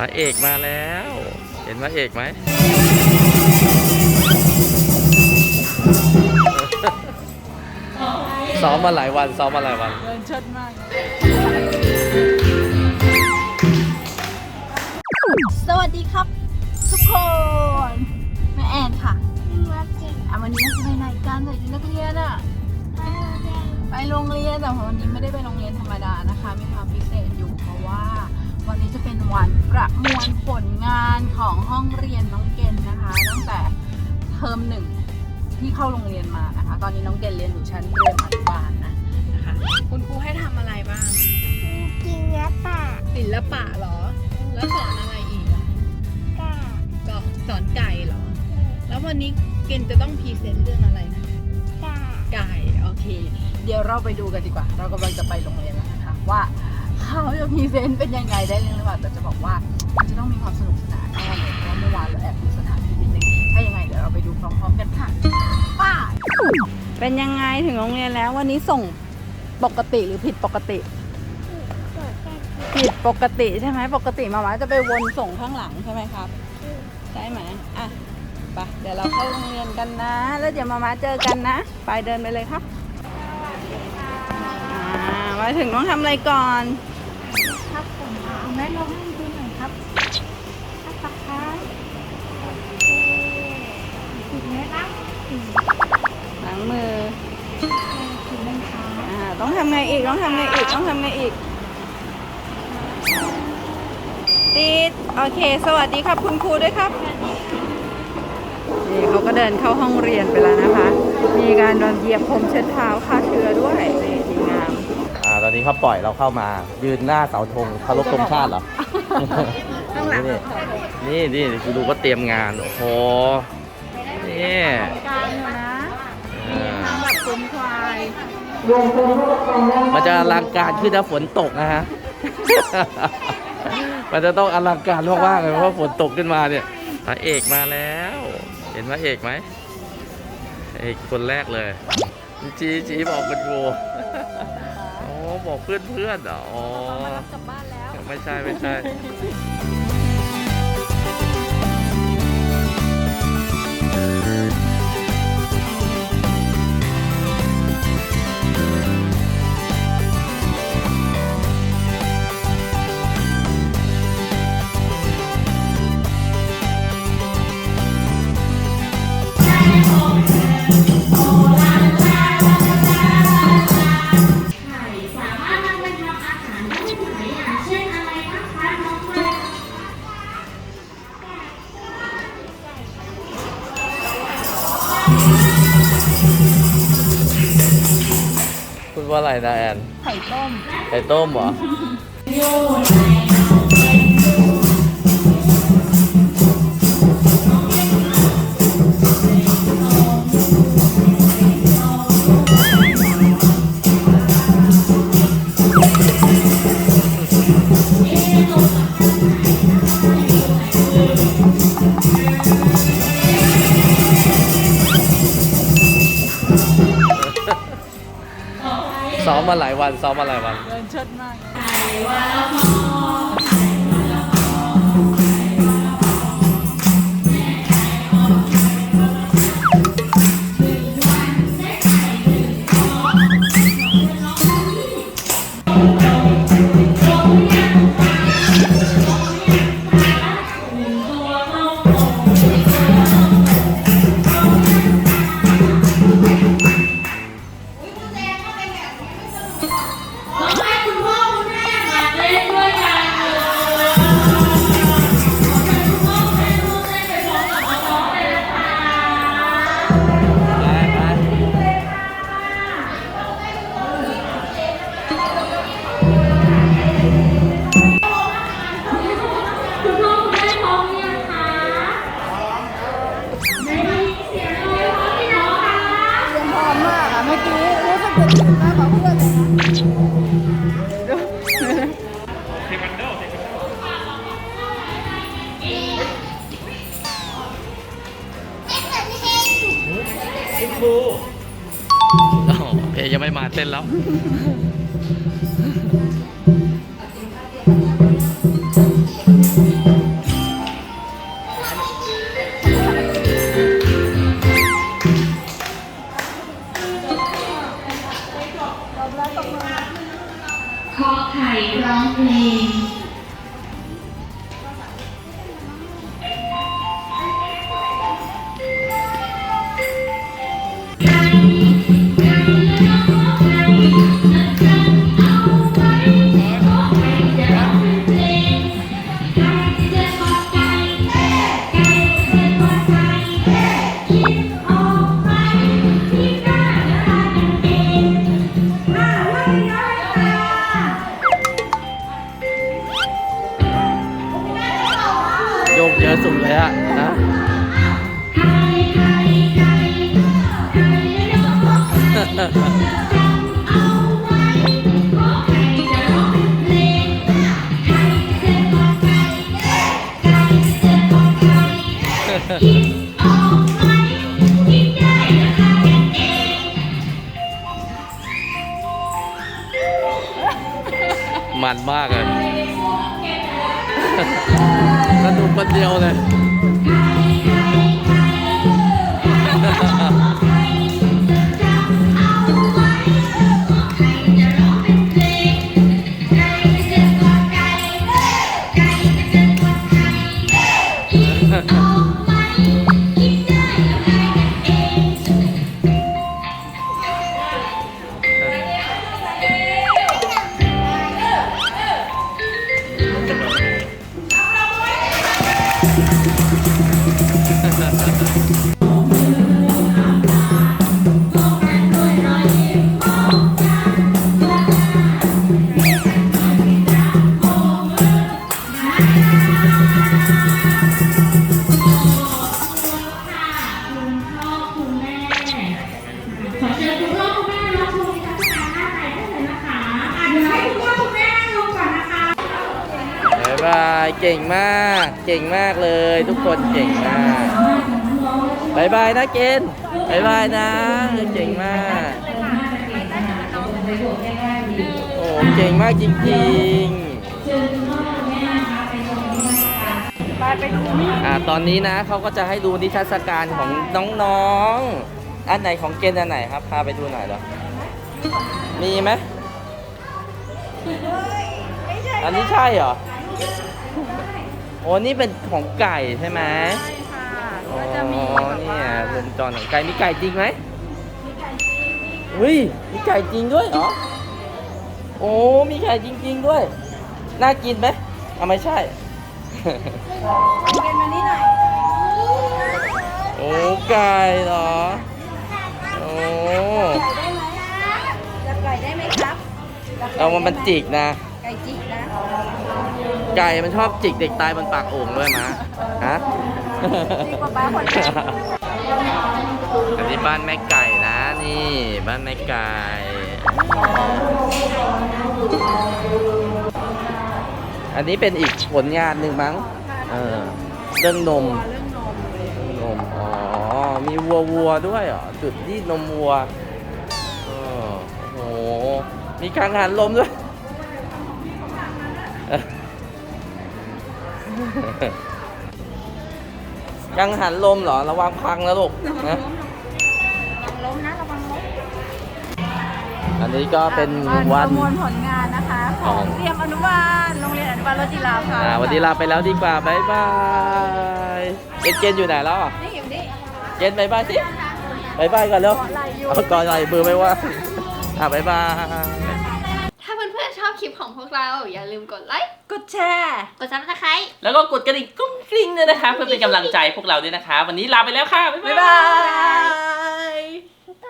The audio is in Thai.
พระเอกมาแล้ว เห็นพระเอกไหม ซ้อมมาหลายวัน ซ้อมมาหลายวัน เดินเชิดมาก สวัสดีครับ ทุกคนแม่แอนค่ะอะวันนี้เราจะไปไหนกันใส่ชุดนักเรียนอะไปโรงเรียนแต่ว่าวันนี้ไม่ได้ไปโรงเรียนธรรมดานะคะ มีความพิเศษอยู่เพราะว่า วันนี้จะเป็นวันประมวลผลงานของห้องเรียนน้องเกณฑ์นะคะ ตั้งแต่เทอมหนึ่งที่เข้าโรงเรียนมานะคะ ตอนนี้น้องเกณฑ์เรียนอยู่ชั้นเรียนอนุบาลนะนะคะ คุณครูให้ทำอะไรบ้าง กินเนื้อป่าศิลปะเหรอ แล้วสอนอะไรอีกอะก้าก็สอนไก่เหรอ แล้ววันนี้เกณฑ์จะต้องพรีเซนต์เรื่องอะไรนะก้าไก่ โอเค เดี๋ยวเราไปดูกันดีกว่า เรากำลังจะไปโรงเรียนแล้วนะคะว่า เขาจะพรีเซนต์เป็นยังไงได้เรื่องหรือเปล่าแต่จะบอกว่ามันจะต้องมีความสนุกสนานแน่เลยเพราะเมื่อวานเราแอบดูสถานที่นิดนึงถ้ายังไงเดี๋ยวเราไปดูพร้อมๆกันค่ะป้าเป็นยังไงถึงโรงเรียนแล้ว วันนี้ส่งปกติหรือผิดปกติ ผิดปกติใช่ไหมปกติมาม่าจะไปวนส่งข้างหลังใช่ไหมครับใช่ไหมอะไปเดี๋ยวเราเข้าโรงเรียนกันนะ แล้วเดี๋ยวมาม่าเจอกันนะ ไปเดินไปเลยครับมาถึงต้องทำอะไรก่อน องทำไงอีกต้องทำไงอีกต้องทำไงอีก ติดโอเค สวัสดีครับคุณครูด้วยครับนี่เขาก็เดินเข้าห้องเรียนไปแล้วนะคะ มีการโดนเหยียบพรมเช็ดเท้าฆ่าเชื้อด้วยนี่ดีงาม อ่าตอนนี้เขาปล่อยเราเข้ามา ยืนหน้าเสาธงเคารพธงชาติเหรอ ข้างหลังนี่นี่นี่คือดูก็เตรียมงาน โอ้โหนี่กลางอยู่นะอ่าทำแบบคุ้มควาย มันจะอลังการขึ้นถ้าฝนตกนะฮะ มันจะต้องอลังการมากๆเลยเพราะฝนตกขึ้นมาเนี่ยพระเอกมาแล้ว เห็นพระเอกไหมเอกคนแรกเลย จีจีบอกเป็นโวอ๋อบอกเพื่อนเพื่อนๆเหรออ๋อมารับกลับบ้านแล้วไม่ใช่ไม่ใช่ส ว่าอะไรนะแอนไข่ต้ม ไข่ต้มเหรอซ้อ มมาหลายวันซ้อมมาหลายวัน เดินเชิดมาก รู้สึกเป็นตื่นมากกว่าเพื่อเคยังไม่มาเต้นแล้ว มันมากเลยสนุกคนเดียวเลย ข ก่งมาก เก่งมากเลย ทุกคนเก่งมากบายบายนะเกณฑ์บายบายนะ เก่งมาก โอ้เก่งมากจริงๆอ่าตอนนี้นะเขาก็จะให้ดูนิทรรศการของน้องๆ อันไหนของเกณฑ์อันไหนครับ พาไปดูหน่อยเหรอ มีไหมอันนี้ใช่เหรอ อ้นี่เป็นของไก่ใช่ไหมใช่ค่ะอ๋อก็จะมีแบบเนี่ว่ายวงจรของไก่มีไก่จริงไหมเฮ้ยมีไก่จริงด้วยเหรอโอ้มีไก่จริง ๆด้วย น่ากินไหมเอาไม่ใช่เกณฑ์มานี่หน่อยโอ้ไก่เหรอโอ้จับไก่ได้ไหมครับจับไก่เอามันจิกนะไก่จิกนะ ไก่มันชอบจิกเด็กตายบนปากโอ่งด้วยมะฮะดีกว่าป้าคนแรกอันนี้บ้านแม่ไก่นะนี่บ้านแม่ไก่อันนี้เป็นอีกผลงานหนึ่งมั้งเออเรื่องนมเรื่องนมนมอ๋อมีวัววัวด้วยเหรอจุดที่นมวัวเออโอ้โหมีกังหันลมด้วย กังหันลมเหรอ ระวังพังนะลูกนะระวังล้มนะระวังล้มอันนี้ก็เป็นอะวันประมวลผลงานนะคะ ของเตรียมอนุบาลโรงเรียนอนุบาลรจิราค่ะอ่าวันนี้ลาไปแล้วดีกว่าบ๊ายบายเกณฑ์เกณฑ์อยู่ไหนแล้วอะนี่อยู่นี่เกณฑ์บ๊ายบายสิบ๊ายบายก่อนเร็วเกาะไหล่อยู่เอาก่อนไหลมือไม่ว่าอะบ๊ายบาย คลิปของพวกเรา อย่าลืมกดไลค์ กดแชร์กดซับสไครต์แล้วก็กดกระดิ่งกุ้งกริ้งด้วยนะคะ เพื่อเป็นกำลังใจพวกเราด้วยนะคะ วันนี้ลาไปแล้วค่ะ บ๊ายบ๊ายบาบาย ย